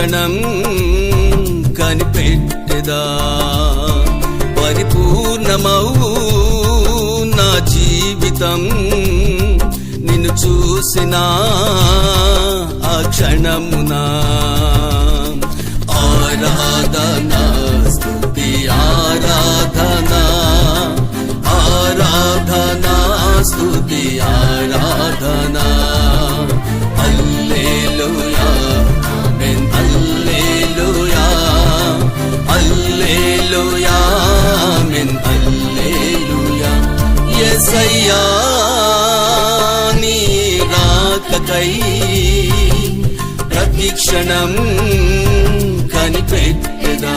క్షణం ప్రతిక్షణం కనిపెట్టెదా? పరిపూర్ణమౌ నా జీవితం నిన్ను చూసిన ఆ క్షణమునా. ఆరాధన స్తుతి ఆరాధన ఆరాధనా స్తుతి ఆరాధన. యేసయ్యా నీ రాకకై ప్రతిక్షణం కనిపెట్టదా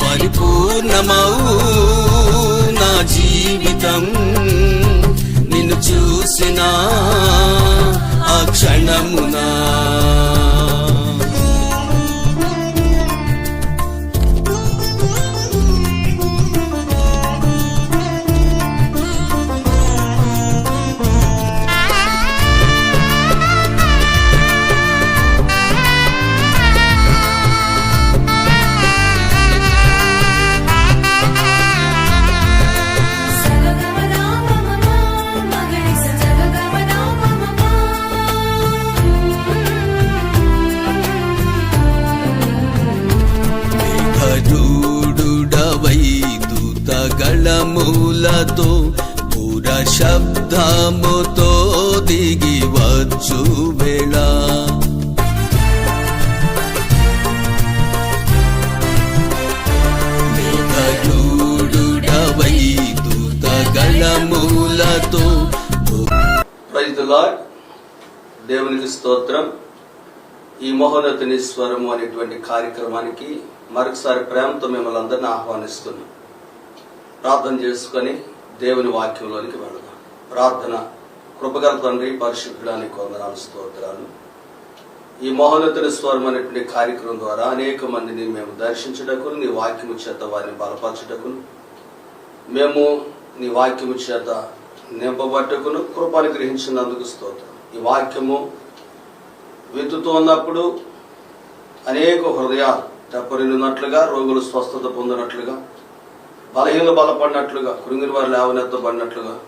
పరిపూర్ణమౌ నా జీవితం నిన్ను చూసిన ఆ క్షణమునా స్వరము అనేటువంటి కార్యక్రమానికి మరొకసారి ప్రేమతో మిమ్మల్ని అందరిని ఆహ్వానిస్తున్నాం. ప్రార్థన చేసుకొని దేవుని వాక్యంలోనికి వెళదాం. ప్రార్థన కృపగల తండ్రి పరిశుద్ధుడానికి వందనాలు స్తోత్రాలు. ఈ మహోన్నతుని స్వరం అనేటువంటి కార్యక్రమం ద్వారా అనేక మందిని మేము దర్శించటకు నీ వాక్యము చేత వారిని బలపరచుటకును మేము నీ వాక్యము చేత నింపబట్టుకును కృపను గ్రహించినందుకు స్తోత్రం. ఈ వాక్యము విత్తుతూ ఉన్నప్పుడు అనేక హృదయాలు తెప్పరిల్లున్నట్లుగా రోగులు స్వస్థత పొందినట్లుగా బలహీనలు బలపడినట్లుగా కృంగిరి వారు లేవనెత్తబడినట్లుగా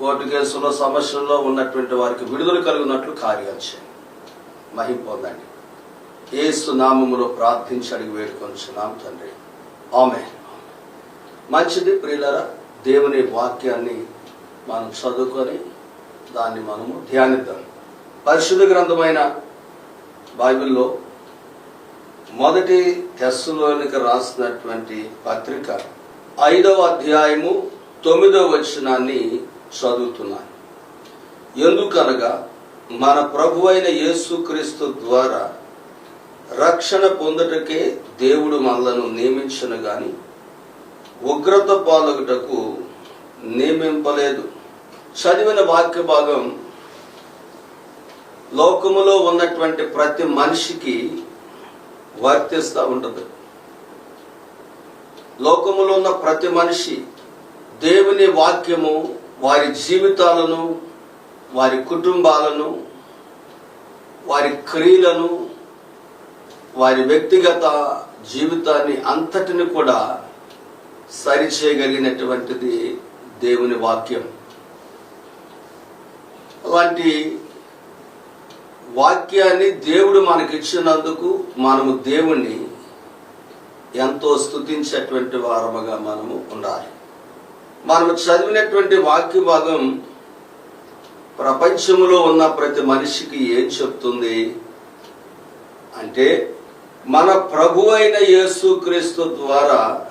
కోర్టు కేసులో సమస్యల్లో ఉన్నటువంటి వారికి విడుదల కలిగినట్లు కార్యాలు చేయండి. మహిం పొందండి. ఏసు నామములో ప్రార్థించి అడిగి వేడుకొంచున్నాం తండ్రి. ఆమె మంచిది ప్రియులరా దేవుని వాక్యాన్ని మనం చదువుకొని దాన్ని మనము ధ్యానిద్దాం. పరిశుద్ధ గ్రంథమైన బైబిల్లో మొదటి తెస్సులోనికి రాసినటువంటి పత్రిక ఐదవ అధ్యాయము తొమ్మిదవ వచనాన్ని చదువుతున్నాను. ఎందుకనగా మన ప్రభు అయిన యేసుక్రీస్తు ద్వారా రక్షణ పొందుటకే దేవుడు మనలను నియమించను గాని ఉగ్రత పాలకుటకు నియమింపలేదు. చదివిన వాక్య భాగం లోకములో ఉన్నటువంటి ప్రతి మనిషికి వర్తిస్తూ ఉంటుంది. లోకములో ఉన్న ప్రతి మనిషి దేవుని వాక్యము వారి జీవితాలను వారి కుటుంబాలను వారి క్రియలను వారి వ్యక్తిగత జీవితాన్ని అంతటిని కూడా సరిచేయగలిగినటువంటిది దేవుని వాక్యం. అలాంటి వాక్యాన్ని దేవుడు మనకిచ్చినందుకు మనము దేవుణ్ణి ఎంతో స్థుతించేటువంటి వారముగా మనము ఉండాలి. మనము చదివినటువంటి వాక్య భాగం ప్రపంచంలో ఉన్న ప్రతి మనిషికి ఏం చెప్తుంది? అంటే మన ప్రభు అయిన యేసుక్రీస్తు ద్వారా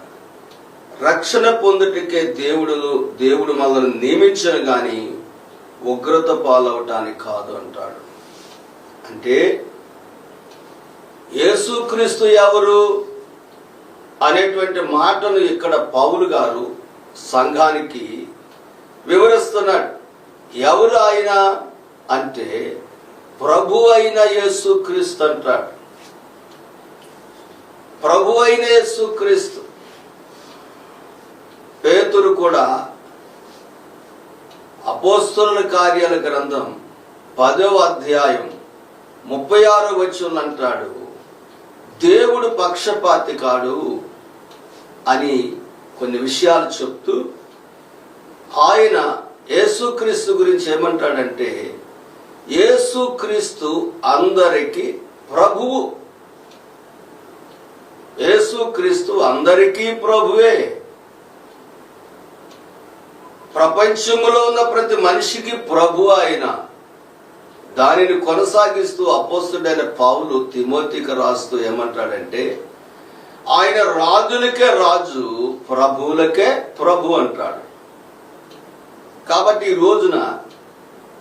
రక్షణ పొందుటకే దేవుడు దేవుడు మనల్ని నియమించను గాని ఉగ్రత పాలవటానికి కాదు అంటాడు. అంటే యేసుక్రీస్తు ఎవరు అనేటువంటి మాటను ఇక్కడ పౌలు గారు సంఘానికి వివరిస్తున్నాడు. ఎవరు ఆయన అంటే ప్రభు అయిన యేసుక్రీస్తు అంటాడు. ప్రభు అయిన యేసుక్రీస్తు పేతురు కూడా అపోస్తుల కార్యాల గ్రంథం పదవ అధ్యాయం ముప్పై ఆరో వచ్చిన అంటాడు దేవుడు పక్షపాతి కాడు అని కొన్ని విషయాలు చెప్తూ ఆయన యేసుక్రీస్తు గురించి ఏమంటాడంటే యేసుక్రీస్తు అందరికి ప్రభువు. యేసుక్రీస్తు అందరికీ ప్రభువే. ప్రపంచంలో ఉన్న ప్రతి మనిషికి ప్రభు ఆయన దానిని కొనసాగిస్తూ అపోస్తుడైన పావులు తిమోతికి రాస్తూ ఏమంటాడంటే ఆయన రాజులకే రాజు ప్రభువులకే ప్రభు అంటాడు. కాబట్టి ఈ రోజున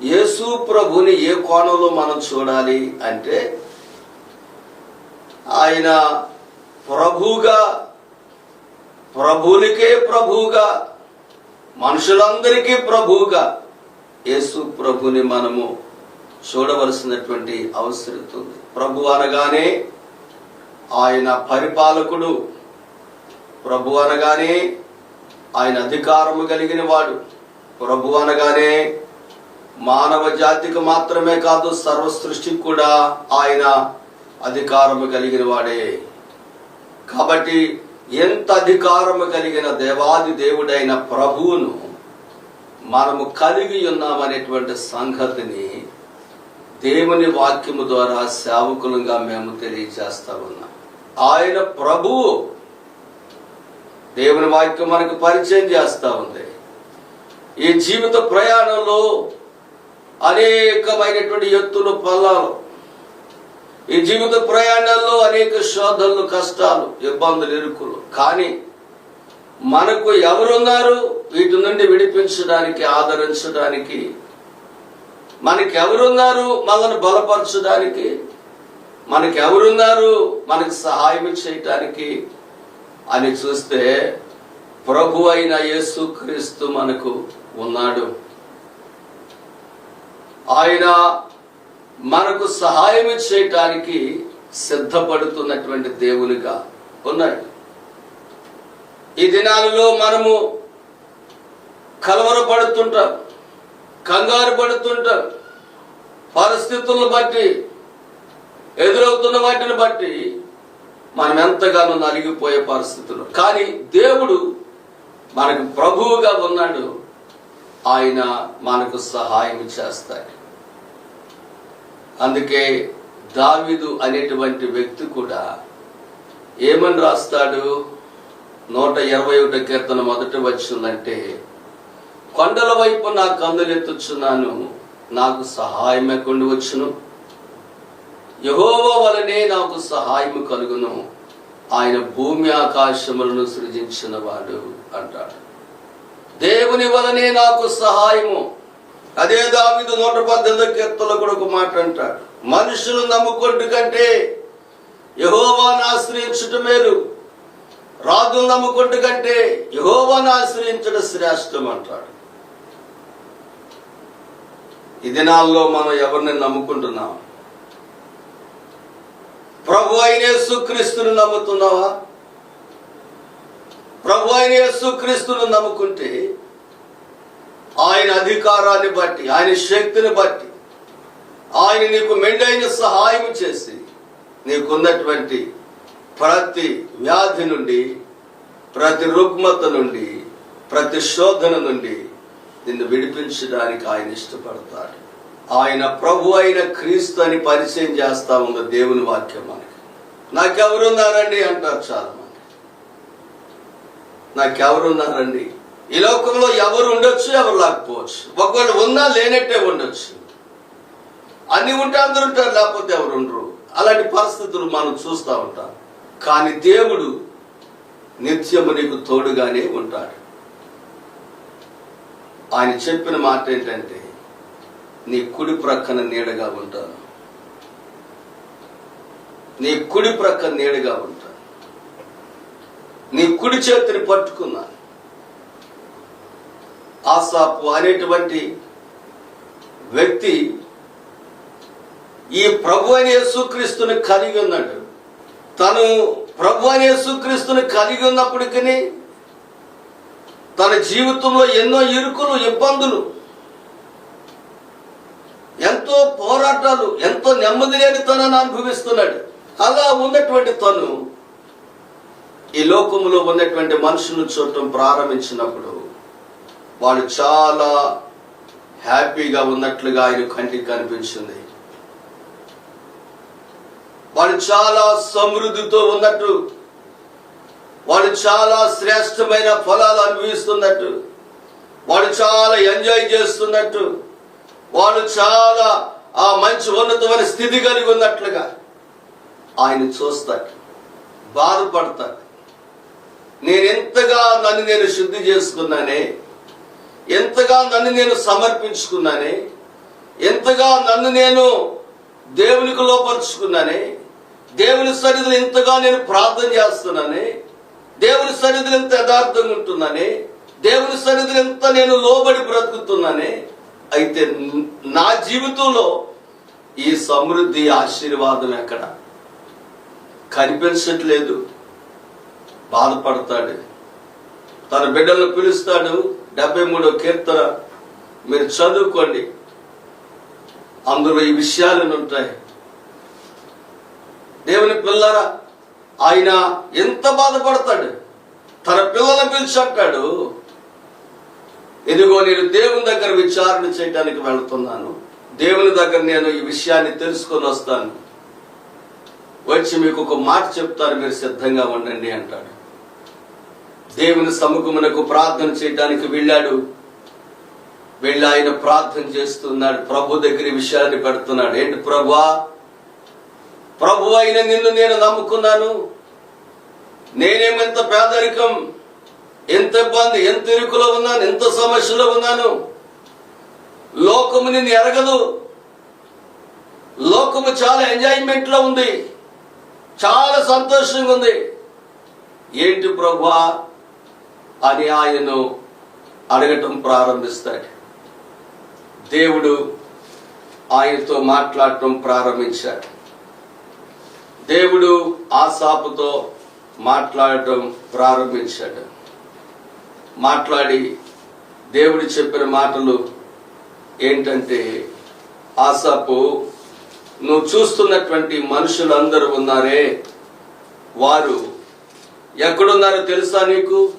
యేసు ప్రభుని ఏ కోణంలో మనం చూడాలి అంటే ఆయన ప్రభుగా ప్రభులకే ప్రభువుగా మనుషులందరికీ ప్రభువుగా యేసు ప్రభుని మనము చూడవలసినటువంటి అవసరం ఉంది. ప్రభు అనగానే ఆయన పరిపాలకుడు. ప్రభు అనగానే ఆయన అధికారము కలిగిన వాడు. ప్రభు అనగానే మానవ జాతికి మాత్రమే కాదు సర్వ సృష్టికి కూడా ఆయన అధికారము కలిగిన వాడే. కాబట్టి ఎంత అధికారము కలిగిన దేవాది దేవుడైన ప్రభువును మనము కలిగి ఉన్నామనేటువంటి సంగతిని దేవుని వాక్యము ద్వారా సేవకులుగా మేము తెలియజేస్తా ఉన్నాం. ఆయన ప్రభువు దేవుని వాక్యం మనకు పరిచయం చేస్తా ఉంది. ఈ జీవిత ప్రయాణంలో అనేకమైనటువంటి ఎత్తులు పల్లాలు ఈ జీవిత ప్రయాణాల్లో అనేక శోధనలు కష్టాలు ఇబ్బందులు ఇరుకులు. కానీ మనకు ఎవరున్నారు? వీటి నుండి విడిపించడానికి ఆదరించడానికి మనకి ఎవరున్నారు మనల్ని బలపరచడానికి? మనకి ఎవరున్నారు మనకి సహాయం చేయటానికి? అని చూస్తే ప్రభు అయిన యేసుక్రీస్తు మనకు ఉన్నాడు. ఆయన మనకు సహాయం చేయటానికి సిద్ధపడుతున్నటువంటి దేవునిగా ఉన్నాడు. ఈ దినాలలో మనము కలవరపడుతుంటాం. కంగారు పడుతుంటారు. పరిస్థితులను బట్టి ఎదురవుతున్న వాటిని బట్టి మనం ఎంతగానో నలిగిపోయే పరిస్థితులు. కానీ దేవుడు మనకు ప్రభువుగా ఉన్నాడు. ఆయన మనకు సహాయం చేస్తాడు. అందుకే దావిదు అనేటువంటి వ్యక్తి కూడా ఏమని రాస్తాడు? నూట ఇరవై ఒకటి కీర్తన మొదటి వచ్చిందంటే కొండల వైపు నా కందులెత్తుచున్నాను నాకు సహాయం ఎక్కడి వచ్చును. యహోవ వలనే నాకు సహాయం కలుగును. ఆయన భూమి ఆకాశములను సృజించిన వాడు అంటాడు. దేవుని వలనే నాకు సహాయము. అదే దావిదు నూట పద్దెనిమిది కీర్తనలో కూడా ఒక మాట అంటాడు. మనుషులు నమ్ముకుంటు కంటే యహోవాను ఆశ్రయించటం మేలు. రాజులు నమ్ముకుంటు కంటే యహోవాను ఆశ్రయించడం శ్రేష్టం అంటాడు. ఈ దినాల్లో మనం ఎవరిని నమ్ముకుంటున్నాం? ప్రభు అయిన యేసుక్రీస్తుని నమ్ముతున్నావా? ప్రభు అయిన యేసుక్రీస్తుని నమ్ముకుంటే ఆయన అధికారాన్ని బట్టి ఆయన శక్తిని బట్టి ఆయన నీకు మెండైన సహాయం చేసి నీకున్నటువంటి ప్రతి వ్యాధి నుండి ప్రతి రుగ్మత నుండి ప్రతి శోధన నుండి నిన్ను విడిపించడానికి ఆయన ఇష్టపడతాడు. ఆయన ప్రభు అయిన క్రీస్తు అని పరిచయం చేస్తా ఉన్న దేవుని వాక్యం మనకి. నాకెవరున్నారండి అంటారు చాలా మంది. నాకెవరున్నారండి? ఈ లోకంలో ఎవరు ఉండొచ్చు ఎవరు లేకపోవచ్చు. ఒకవేళ ఉన్నా లేనట్టే ఉండొచ్చు. అన్ని ఉంటే అందరు ఉంటారు లేకపోతే ఎవరు ఉండరు. అలాంటి పరిస్థితులు మనం చూస్తూ ఉంటాం. కానీ దేవుడు నిత్యము నీకు తోడుగానే ఉంటాడు. ఆయన చెప్పిన మాట ఏంటంటే నీ కుడి ప్రక్కన నీడగా ఉంటాను. నీ కుడి ప్రక్కన నీడగా ఉంటాను. నీ కుడి చేతిని పట్టుకున్నాను. ఆసాపు అనేటువంటి వ్యక్తి ఈ ప్రభు అని యేసుక్రీస్తుని కలిగి ఉన్నాడు. తను ప్రభు అని యేసుక్రీస్తుని కలిగి ఉన్నప్పటికీ తన జీవితంలో ఎన్నో ఇరుకులు ఇబ్బందులు ఎంతో పోరాటాలు ఎంతో నెమ్మది లేని తనని అనుభవిస్తున్నాడు. అలా ఉన్నటువంటి తను ఈ లోకంలో ఉన్నటువంటి మనుషులను చూడటం ప్రారంభించినప్పుడు వాడు చాలా హ్యాపీగా ఉన్నట్లుగా ఆయన కంటికి కనిపించింది. వాడు చాలా సమృద్ధితో ఉన్నట్టు వాడు చాలా శ్రేష్టమైన ఫలాలు అనుభవిస్తున్నట్టు వాడు చాలా ఎంజాయ్ చేస్తున్నట్టు వాడు చాలా ఆ మంచి ఉన్నతమైన స్థితి కలిగి ఉన్నట్లుగా ఆయన చూస్తాడు బాధపడతాడు. నేను ఎంతగా నన్ను నేను శుద్ధి చేసుకున్నానే ఎంతగా నన్ను నేను సమర్పించుకున్నానే ఎంతగా నన్ను నేను దేవునికి లోపరుచుకున్నానే దేవుని సన్నిధిలో ఎంతగా నేను ప్రార్థన చేస్తున్నానే దేవుని సన్నిధిలో ఎంత యథార్థంగా ఉంటున్నానే? దేవుని సన్నిధిలో ఎంత నేను లోబడి బ్రతుకుతున్నానే? అయితే నా జీవితంలో ఈ సమృద్ధి ఆశీర్వాదం ఎక్కడ? కనిపించట్లేదు. బాధపడతాడు. తన బిడ్డలను పిలుస్తాడు. డెబ్బై మూడో కీర్తన. మీరు చదువుకోండి. అందులో ఈ విషయాలను ఉంటాయి. దేవుని పిల్లరా ఆయన ఎంత బాధపడతాడు? తన పిల్లలను పిలిచి అంటాడు ఇదిగో నేను దేవుని దగ్గర విచారణ చేయడానికి వెళ్తున్నాను. దేవుని దగ్గర నేను ఈ విషయాన్ని తెలుసుకొని వస్తాను. వచ్చి మీకు ఒక మాట చెప్తాను మీరు సిద్ధంగా ఉండండి అంటాడు. దేవుని సముఖమునకు ప్రార్థన చేయడానికి వెళ్ళాడు. వెళ్ళి ఆయన ప్రార్థన చేస్తున్నాడు. ప్రభు దగ్గర విషయాన్ని పెడుతున్నాడు. ఏంటి ప్రభువా ప్రభు అయిన నిన్ను నేను నమ్ముకున్నాను. నేనేమెంత పేదరికం? ఎంత ఇబ్బంది? ఎంత ఇరుకులో ఉన్నాను? ఎంత సమస్యలో ఉన్నాను? లోకము నిన్ను ఎరగదు. లోకము చాలా ఎంజాయ్మెంట్లో ఉంది. చాలా సంతోషంగా ఉంది. ఏంటి ప్రభా అని ఆయన్ను అడగటం ప్రారంభిస్తాడు. దేవుడు ఆయనతో మాట్లాడటం ప్రారంభించాడు. దేవుడు ఆశాపుతో మాట్లాడటం ప్రారంభించాడు. మాట్లాడి దేవుడు చెప్పిన మాటలు ఏంటంటే ఆసాపు నువ్వు చూస్తున్నటువంటి మనుషులందరూ ఉన్నారే. వారు ఎక్కడున్నారో తెలుసా నీకు?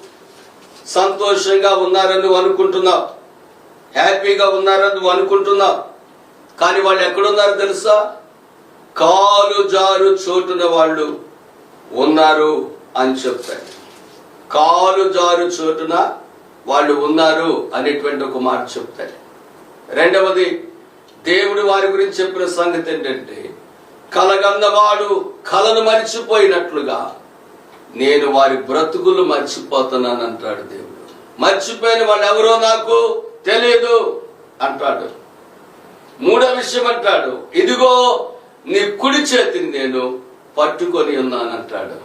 సంతోషంగా ఉన్నారని నువ్వు అనుకుంటున్నావు. హ్యాపీగా ఉన్నారని నువ్వు అనుకుంటున్నావు. కానీ వాళ్ళు ఎక్కడున్నారో తెలుసా? కాలు జారు చోటున వాళ్ళు ఉన్నారు అని చెప్తాడు కాలు జారు చోటున వాళ్ళు ఉన్నారు అనేటువంటి ఒక మాట చెప్తాడు రెండవది దేవుడు వారి గురించి చెప్పిన సంగతి ఏంటంటే కలగందవాడు కలను మర్చిపోయినట్లుగా నేను వారి బ్రతుకులు మర్చిపోతున్నాను అంటాడు దేవుడు. మర్చిపోయిన వాళ్ళు ఎవరో నాకు తెలియదు అంటాడు. మూడో విషయం అంటాడు ఇదిగో నీ కుడి చేతిని నేను పట్టుకొని ఉన్నానంటాడు.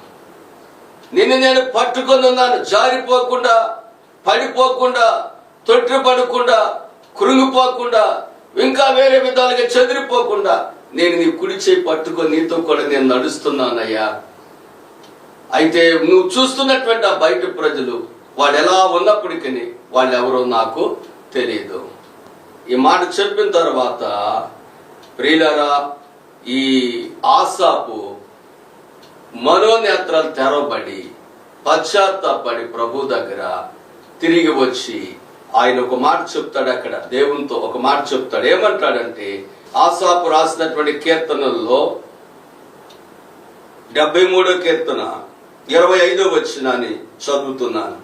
నిన్ను నేను పట్టుకొని ఉన్నాను. జారిపోకుండా పడిపోకుండా తొట్టిపడకుండా కృంగిపోకుండా ఇంకా వేరే విధాలుగా చెదిరిపోకుండా నేను నీ కుడి చేయి పట్టుకొని నీతో కూడా నేను నడుస్తున్నానయ్యా. అయితే నువ్వు చూస్తున్నటువంటి ఆ బయట ప్రజలు వాళ్ళు ఎలా ఉన్నప్పటికీ వాళ్ళు ఎవరో నాకు తెలియదు. ఈ మాట చెప్పిన తర్వాత ప్రియులరా ఈ ఆసాపు మనోనేత్రాలు తెరవబడి పశ్చాత్తాపడి ప్రభు దగ్గర తిరిగి వచ్చి ఆయన ఒక మాట చెప్తాడు అక్కడ. దేవునితో ఒక మాట చెప్తాడు. ఏమంటాడంటే ఆసాపు రాసినటువంటి కీర్తనల్లో డెబ్బై మూడో కీర్తన ఇరవై ఐదో వచ్చినాన్ని చదువుతున్నాను.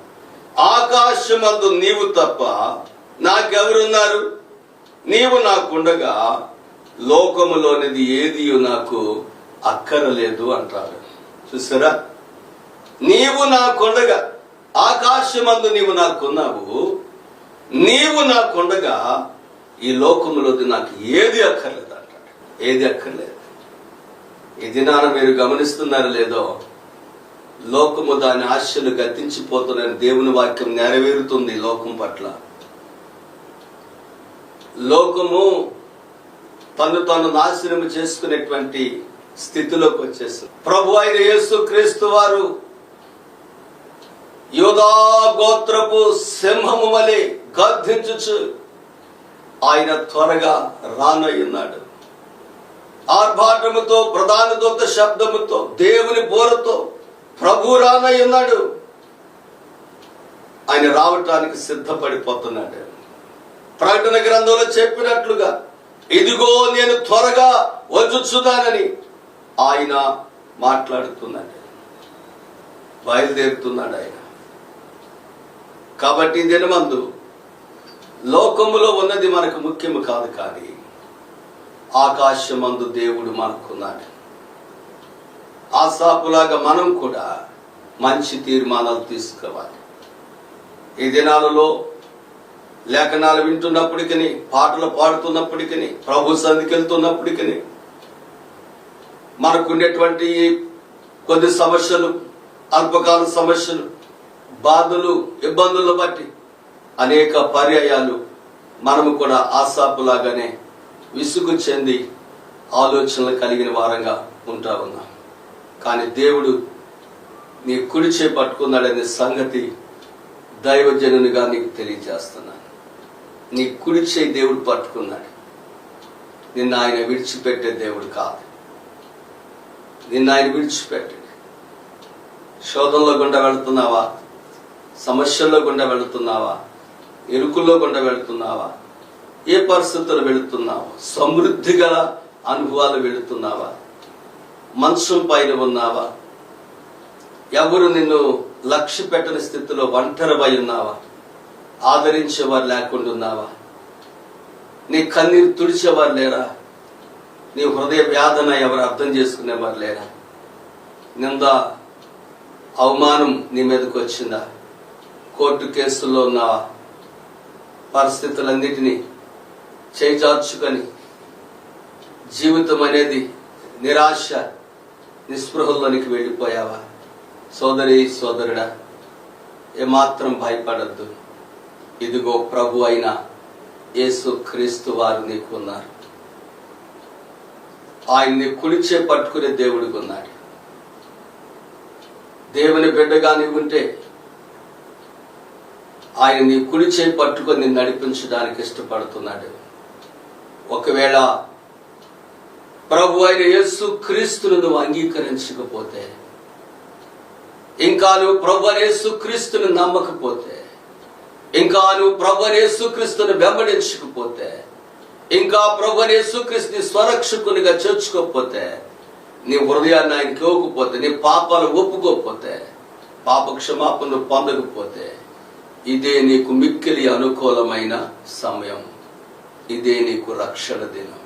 ఆకాశమందు నీవు తప్ప నాకెవరున్నారు? నీవు నాకుండగా లోకములోనిది ఏది నాకు అక్కరలేదు అంటారు. చూసారా? నీవు నాకుండగా ఆకాశమందు నీవు నాకున్నావు నీవు నాకుండగా ఈ లోకంలో నాకు ఏది అక్కర్లేదు అంటాడు. ఏది అక్కర్లేదు. ఈ దినాన మీరు గమనిస్తున్నారు లేదో లోకము దాని ఆశలు గతించిపోతున్న దేవుని వాక్యం నెరవేరుతుంది లోకం పట్ల. లోకము తను తను నాశనం చేసుకునేటువంటి స్థితిలోకి వచ్చేస్తుంది. ప్రభు అయిన యేసు క్రీస్తు వారు యోధా గోత్రపు సింహము వలె గర్ధించుచు ఆయన త్వరగా రానయ్యున్నాడు. ఆర్భాటముతో ప్రధాన దూత శబ్దముతో దేవుని బోరతో ప్రభు రానయ్యున్నాడు. ఆయన రావటానికి సిద్ధపడిపోతున్నాడు. ప్రకటన గ్రంథంలో చెప్పినట్లుగా ఇదిగో నేను త్వరగా వచ్చుచున్నానని ఆయన మాట్లాడుతున్నాడు బయలుదేరుతున్నాడు ఆయన కాబట్టి దినమందు లోకములో ఉన్నది మనకు ముఖ్యము కాదు కానీ ఆకాశమందు దేవుడు మనకున్నాడు. ఆశాపులాగా మనం కూడా మంచి తీర్మానాలు తీసుకోవాలి. ఈ దినాలలో లేఖనాలు వింటున్నప్పటికీ పాటలు పాడుతున్నప్పటికీ ప్రభు సంధికి వెళ్తున్నప్పటికీ మనకుండేటువంటి కొద్ది సమస్యలు అల్పకాల సమస్యలు బాధలు ఇబ్బందులు బట్టి అనేక పర్యాయాలు మనము కూడా ఆశాపులాగానే విసుగు చెంది ఆలోచనలు కలిగిన వారంగా ఉంటా ఉన్నాం. కానీ దేవుడు నీ కుడి చేపట్టుకున్నాడనే పట్టుకున్నాడనే సంగతి దైవజనునిగా నీకు తెలియజేస్తున్నాను. నీ కుడి చేయి దేవుడు పట్టుకున్నాడు. నిన్న ఆయన విడిచిపెట్టే దేవుడు కాదు. నిన్న ఆయన విడిచిపెట్టండి. శోధంలో గుండా వెళుతున్నావా? సమస్యల్లో గుండా వెళుతున్నావా? ఇరుకుల్లో గుండా వెళుతున్నావా? ఏ పరిస్థితులు వెళుతున్నావా? సమృద్ధి గల అనుభవాలు వెళుతున్నావా? మంచం పైన ఉన్నావా? ఎవరు నిన్ను లక్ష్య పెట్టని స్థితిలో ఒంటరిపై ఉన్నావా? ఆదరించేవారు లేకుండా ఉన్నావా? నీ కన్నీరు తుడిచేవారు లేరా? నీ హృదయ వ్యాధన ఎవరు అర్థం చేసుకునేవారు లేరా? నింద అవమానం నీ మీదకి వచ్చిందా? కోర్టు కేసుల్లో ఉన్నావా పరిస్థితులన్నిటినీ చేజార్చుకొని జీవితం అనేది నిరాశ నిస్పృహల్లోనికి వెళ్ళిపోయావా? సోదరి సోదరుడా ఏమాత్రం భయపడద్దు. ఇదిగో ప్రభు అయిన యేసు క్రీస్తు వారు నీకున్నారు ఆయన్ని కుడిచే పట్టుకునే దేవుడికి ఉన్నాడు దేవుని బిడ్డగా ఉంటే ఆయన నీ పట్టుకొని నడిపించడానికి ఇష్టపడుతున్నాడు. ఒకవేళ ప్రభు అయిన యేసు క్రీస్తును నువ్వు అంగీకరించకపోతే ఇంకా నువ్వు ప్రభు యేసు క్రీస్తుని నమ్మకపోతే ఇంకా నువ్వు ప్రభు యేసు క్రీస్తుని వెంబడించకపోతే ఇంకా ప్రభు యేసుక్రీస్తుని యేసు స్వరక్షకునిగా చేర్చుకోకపోతే నీ హృదయాన్ని ఆయనకి ఇవ్వకపోతే నీ పాపాలు ఒప్పుకోకపోతే పాప క్షమాపణ పొందకపోతే ఇదే నీకు మిక్కిలి అనుకూలమైన సమయం. ఇదే నీకు రక్షణ దినం.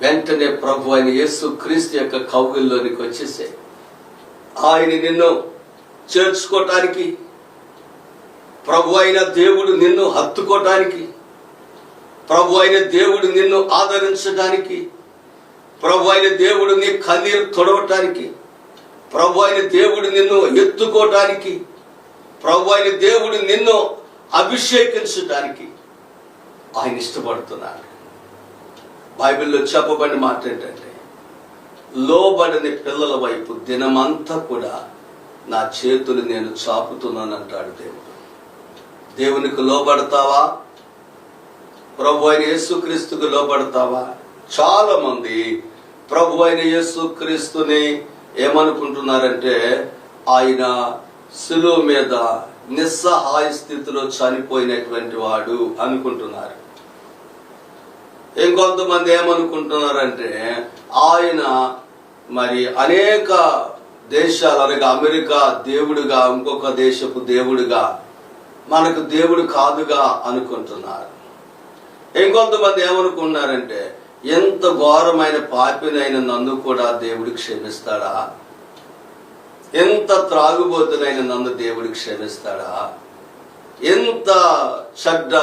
వెంటనే ప్రభు అయిన యేసు క్రీస్తు యొక్క కౌగుల్లోనికి వచ్చేసే. ఆయన నిన్ను చేర్చుకోవటానికి ప్రభు అయిన దేవుడు నిన్ను హత్తుకోవటానికి ప్రభు అయిన దేవుడు నిన్ను ఆదరించడానికి ప్రభు అయిన దేవుడు నీ కన్నీరు తొడవటానికి ప్రభు అయిన దేవుడు నిన్ను ఎత్తుకోవటానికి ప్రభు అయిన దేవుడు నిన్ను అభిషేకించడానికి ఆయన ఇష్టపడుతున్నాడు బైబిల్లో చెప్పబడిన మాట ఏంటంటే లోబడని పిల్లల వైపు దినమంతా కూడా నా చేతులు నేను చాపుతున్నాను అంటాడు దేవుడు. దేవునికి లోబడతావా? ప్రభు అయిన యేసుక్రీస్తుకు లోపడతావా చాలా మంది ప్రభు అయిన యేసుక్రీస్తుని ఏమనుకుంటున్నారంటే ఆయన శిలువ మీద నిస్సహాయ స్థితిలో చనిపోయినటువంటి వాడు అనుకుంటున్నారు. ఇంకొంతమంది ఏమనుకుంటున్నారంటే ఆయన మరి అనేక దేశాలు అనగా అమెరికా దేవుడుగా ఇంకొక దేశపు దేవుడుగా మనకు దేవుడు కాదుగా అనుకుంటున్నారు. ఇంకొంతమంది ఏమనుకున్నారంటే ఎంత ఘోరమైన పాపినైన నన్ను కూడా దేవుడు క్షమిస్తాడా? ఎంత త్రాగుబోతునైన నన్ను దేవుడు క్షమిస్తాడా? ఎంత చెడ్డ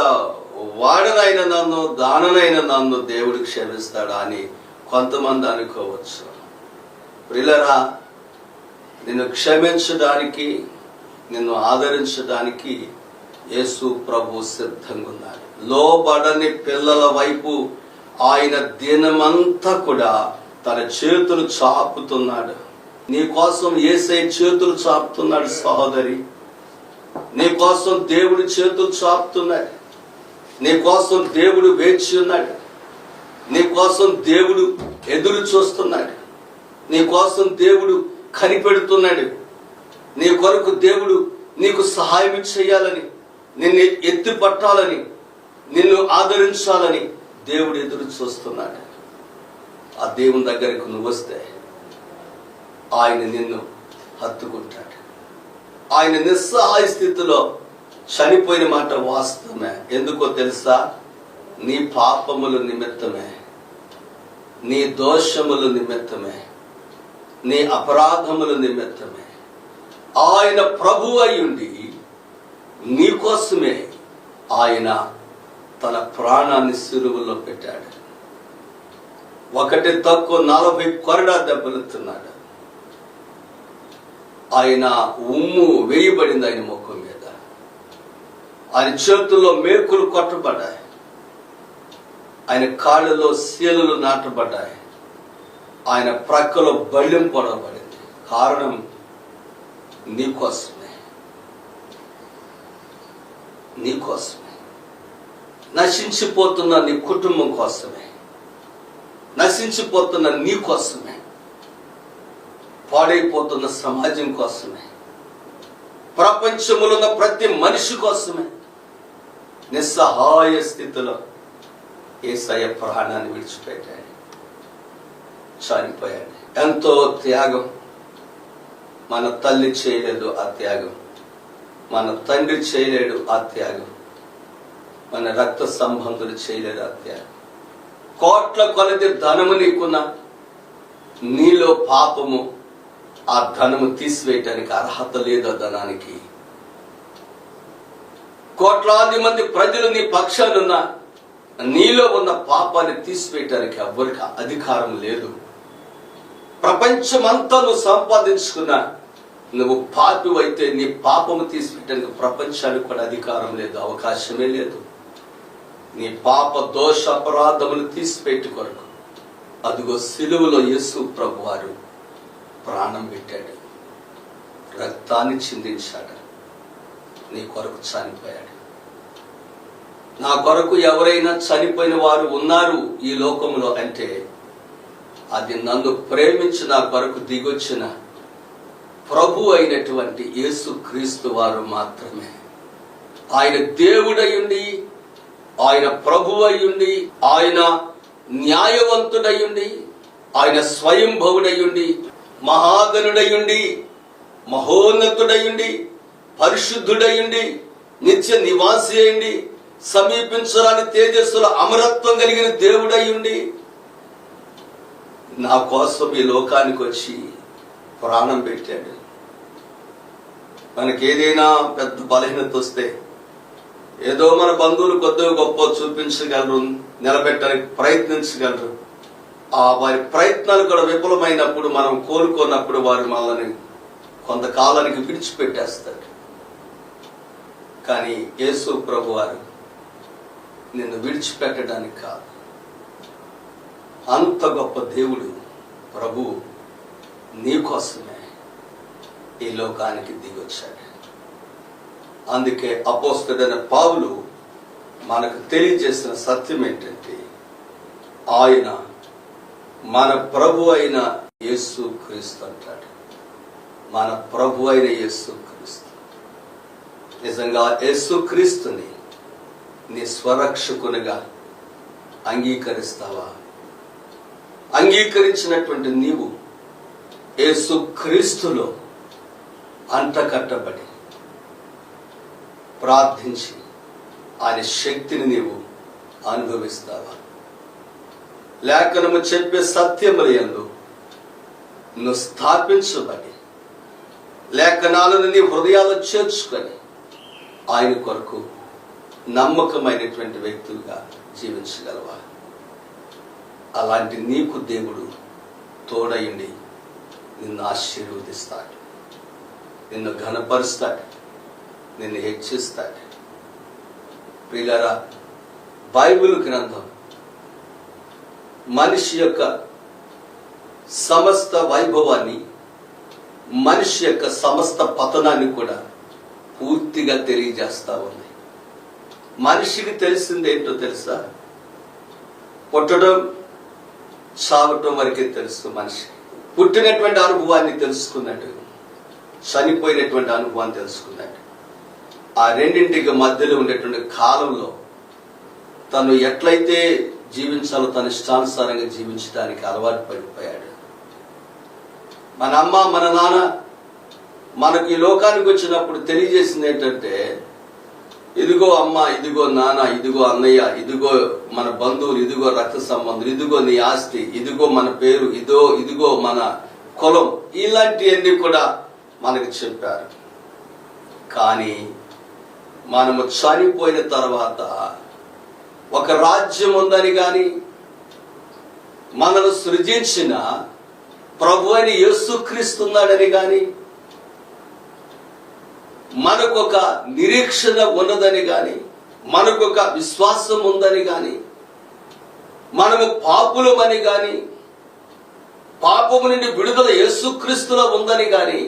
వాడనైన నన్ను దాననైన నన్ను దేవుడు క్షమిస్తాడా అని కొంతమంది అనుకోవచ్చు. ప్రిలరా నిన్ను క్షమించడానికి నిన్ను ఆదరించడానికి యేసు ప్రభు సిద్ధంగా ఉన్నారు లోబడని పిల్లల వైపు ఆయన దినమంతా కూడా తన చేతులు చాపుతున్నాడు. నీ కోసం ఏసై చేతులు చాపుతున్నాడు సహోదరి. నీ కోసం దేవుడి చేతులు చాపుతున్నాడు. నీ కోసం దేవుడు వేచి ఉన్నాడు. నీ కోసం దేవుడు ఎదురు చూస్తున్నాడు. నీ కోసం దేవుడు కనిపెడుతున్నాడు. నీ కొరకు దేవుడు నీకు సహాయం చేయాలని నిన్ను ఎత్తి పట్టాలని నిన్ను ఆదరించాలని దేవుడు ఎదురు చూస్తున్నాడు. ఆ దేవుని దగ్గరకు నువ్వు వస్తే ఆయన నిన్ను హత్తుకుంటాడు. ఆయన నిస్సహాయ స్థితిలో చనిపోయిన మాట వాస్తవమే. ఎందుకో తెలుసా? నీ పాపముల నిమిత్తమే. నీ దోషముల నిమిత్తమే. నీ అపరాధముల నిమిత్తమే. ఆయన ప్రభు అయ్యుండి నీ కోసమే ఆయన తన ప్రాణాన్ని సిరువులో పెట్టాడు. ఒకటి తక్కువ నలభై కొరడా దెబ్బలుతున్నాడు ఆయన ఉమ్ము వేయబడింది ఆయన ముఖం మీద. ఆయన చేతుల్లో మేకులు కొట్టబడ్డాయి. ఆయన కాళ్ళలో శీలలు నాటబడ్డాయి. ఆయన ప్రక్కలో బళ్ళెం పొడవబడింది. కారణం నీకోసమే. నీకోసమే. నశించిపోతున్న నీ కుటుంబం కోసమే. నశించిపోతున్న నీ కోసమే. పాడైపోతున్న సమాజం కోసమే. ప్రపంచంలో ఉన్న ప్రతి మనిషి కోసమే. నిస్సహాయ స్థితిలో ఏసయ ప్రాణాన్ని విడిచిపెట్టాడు. చనిపోయాడు. ఎంతో త్యాగం. మన తల్లి చేయలేదు ఆ త్యాగం. మన తండ్రి చేయలేడు ఆ త్యాగం. మన రక్త సంబంధులు చేయలేదు అత్య కోట్ల కొలది ధనము నీకున్నా నీలో పాపము ఆ ధనము తీసివేయటానికి అర్హత లేదు ఆ ధనానికి. కోట్లాది మంది ప్రజలు నీ పక్షాలున్నా నీలో ఉన్న పాపాన్ని తీసివేయటానికి ఎవ్వరికి అధికారం లేదు. ప్రపంచమంతా నువ్వు సంపాదించుకున్నా నువ్వు పాపి అయితే నీ పాపము తీసిపెట్టడానికి ప్రపంచానికి కూడా అధికారం లేదు అవకాశమే లేదు. నీ పాప దోష అపరాధములు తీసిపెట్టి కొరకు అదిగో సిలువలో యేసు ప్రభు వారు ప్రాణం పెట్టాడు. రక్తాన్ని చిందించాడు. నీ కొరకు చనిపోయాడు. నా కొరకు ఎవరైనా చనిపోయిన వారు ఉన్నారు ఈ లోకంలో అంటే అది నన్ను ప్రేమించి నా కొరకు దిగొచ్చిన ప్రభు అయినటువంటి యేసు క్రీస్తు వారు మాత్రమే. ఆయన దేవుడయుండి ఆయన ప్రభు అయ్యుండి ఆయన న్యాయవంతుడయ్యుండి ఆయన స్వయంభవుడయ్యుండి మహాగనుడయ్యుండి మహోన్నతుడయ్యుండి పరిశుద్ధుడయ్యుండి నిత్య నివాసి అయ్యండి సమీపించరాని తేజస్సుల అమరత్వం కలిగిన దేవుడయ్యుండి నా కోసం ఈ లోకానికి వచ్చి ప్రాణం పెట్టాడు. మనకి ఏదైనా పెద్ద బలహీనత వస్తే ఏదో మన బంధువులు కొద్దిగా గొప్ప చూపించగలరు నిలబెట్టడానికి ప్రయత్నించగలరు. ఆ వారి ప్రయత్నాలు కూడా విఫలమైనప్పుడు మనం కోరుకున్నప్పుడు వారు మనల్ని కొంతకాలానికి విడిచిపెట్టేస్తారు. కానీ యేసు ప్రభు వారు నిన్ను విడిచిపెట్టడానికి కాదు. అంత గొప్ప దేవుడు ప్రభు నీకోసమే ఈ లోకానికి దిగొచ్చాడు. అందుకే అపోస్తుడైన పావులు మనకు తెలియజేసిన సత్యం ఏంటంటే ఆయన మన ప్రభు అయిన యేసు క్రీస్తు అంటాడు. మన ప్రభు అయిన యేసు క్రీస్తు. నిజంగా యేసు క్రీస్తుని నీ స్వరక్షకునిగా అంగీకరిస్తావా? అంగీకరించినటువంటి నీవు యేసు క్రీస్తులో అంటకట్టబడి ప్రార్థించి ఆయన శక్తిని నీవు అనుభవిస్తావా? లేఖనము చెప్పే సత్యములందు నువ్వు స్థాపించబడి లేఖనాలను నీ హృదయాలు చేర్చుకొని ఆయన కొరకు నమ్మకమైనటువంటి వ్యక్తులుగా జీవించగలవా? అలాంటి నీకు దేవుడు తోడయుండి నిన్ను ఆశీర్వదిస్తాడు నిన్ను ఘనపరుస్తాడు. నిన్ను హెచ్చిస్తాడు. ప్రియులరా బైబిల్ గ్రంథం మనిషి యొక్క సమస్త వైభవాన్ని మనిషి యొక్క సమస్త పతనాన్ని కూడా పూర్తిగా తెలియజేస్తా ఉంది. మనిషికి తెలిసింది ఏంటో తెలుసా? పుట్టడం చావటం వరకే తెలుసు మనిషి పుట్టినటువంటి అనుభవాన్ని తెలుసుకున్నాడు చనిపోయినటువంటి అనుభవాన్ని తెలుసుకున్నాడు ఆ రెండింటికి మధ్యలో ఉండేటువంటి కాలంలో తను ఎట్లయితే జీవించాలో తన ఇష్టానుసారంగా జీవించడానికి అలవాటు పడిపోయాడు. మన అమ్మ మన నాన్న మనకు ఈ లోకానికి వచ్చినప్పుడు తెలియజేసింది ఏంటంటే ఇదిగో అమ్మ ఇదిగో నాన్న ఇదిగో అన్నయ్య ఇదిగో మన బంధువులు ఇదిగో రక్త సంబంధులు ఇదిగో నీ ఆస్తి ఇదిగో మన పేరు ఇదో ఇదిగో మన కులం ఇలాంటివన్నీ కూడా మనకు చెప్పారు. కానీ మనము చనిపోయిన తర్వాత ఒక రాజ్యం ఉందని కానీ మనను సృజించిన ప్రభు అని యేసుక్రీస్తున్నాడని గాని మనకొక నిరీక్షణ ఉన్నదని గాని మనకొక విశ్వాసం ఉందని కానీ మనము పాపులమని కానీ పాపము నుండి విడుదల యేసుక్రీస్తులో ఉందని కానీ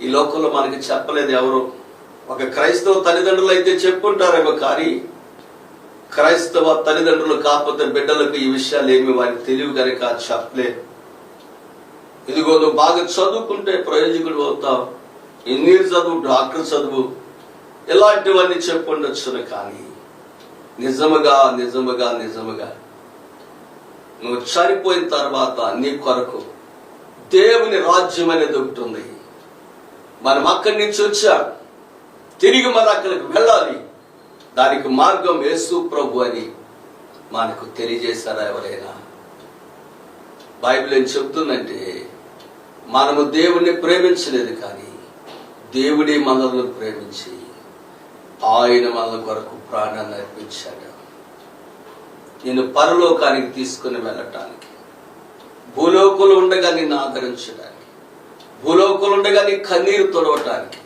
ఈ లోకంలో మనకి చెప్పలేదు ఎవరు ఒక క్రైస్తవ తల్లిదండ్రులు అయితే చెప్పుకుంటారేమో కానీ క్రైస్తవ తల్లిదండ్రులు కాకపోతే బిడ్డలకు ఈ విషయాలు ఏమి వారికి తెలివి కనుక చెప్పలేదు ఇదిగో నువ్వు బాగా చదువుకుంటే ప్రయోజకుడు అవుతావు. ఇంజనీర్ చదువు డాక్టర్ చదువు ఇలాంటివన్నీ చెప్పుండొచ్చును కానీ నిజముగా నిజముగా నిజముగా నువ్వు చనిపోయిన తర్వాత నీ కొరకు దేవుని రాజ్యం అనేది ఒకటి ఉంది. మనం అక్కడి నుంచి వచ్చాం. తిరిగి మన అక్కడికి వెళ్ళాలి. దానికి మార్గం యేసు ప్రభు అని మనకు తెలియజేశారా ఎవరైనా? బైబిల్ ఏం చెప్తుందంటే మనము దేవుణ్ణి ప్రేమించలేదు కానీ దేవుడే మనల్ని ప్రేమించి ఆయన మనల కొరకు ప్రాణాన్ని అర్పించాడు. నేను పరలోకానికి తీసుకుని వెళ్ళటానికి భూలోకులు ఉండగా నిన్ను ఆదరించడానికి భూలోకులు ఉండగా నీ కన్నీరు తొడవటానికి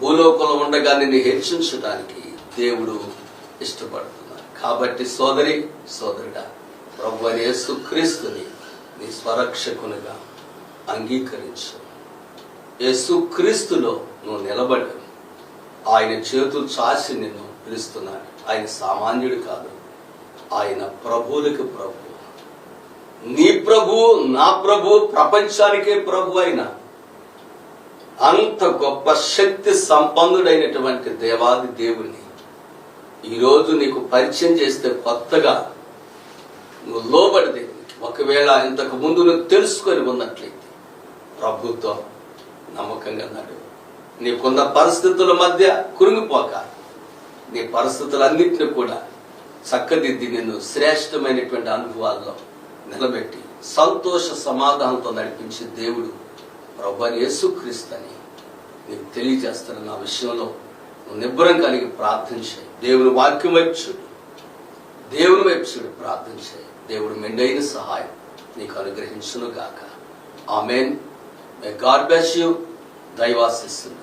భూలోకంలో ఉండగా నిన్ను హెచ్చించడానికి దేవుడు ఇష్టపడుతున్నాడు కాబట్టి సోదరి సోదరుడా ప్రభు యేసు క్రీస్తుని నీ స్వరక్షకునిగా అంగీకరించు. యేసు క్రీస్తులో నువ్వు నిలబడి. ఆయన చేతులు చాచి నిన్ను పిలుస్తున్నాడు. ఆయన సామాన్యుడు కాదు. ఆయన ప్రభువులకి ప్రభు. నీ ప్రభు నా ప్రభు ప్రపంచానికే ప్రభు అయినా అంత గొప్ప శక్తి సంపన్నుడైనటువంటి దేవాది దేవుని ఈరోజు నీకు పరిచయం చేస్తే కొత్తగా నువ్వు లోబడి ఒకవేళ ఇంతకు ముందు నువ్వు తెలుసుకొని ఉన్నట్లయితే ప్రభుత్వం నమ్మకంగా నడు. నీకున్న పరిస్థితుల మధ్య కురుంగిపోక. నీ పరిస్థితులన్నింటినీ కూడా చక్కదిద్ది నిన్ను శ్రేష్టమైనటువంటి అనుభవాల్లో నిలబెట్టి సంతోష సమాధానంతో నడిపించే దేవుడు ప్రభు యేసుక్రీస్తు అని నీకు తెలియజేస్తున్న నా విషయంలో. నువ్వు నిబ్బరం కలిగి ప్రార్థించే దేవుని వాక్యం వైపు చూడు. దేవుని వైపు చూడు ప్రార్థించే దేవుడు మెండైన సహాయం నీకు అనుగ్రహించును గాక amen. May God bless you దైవాశిస్తుంది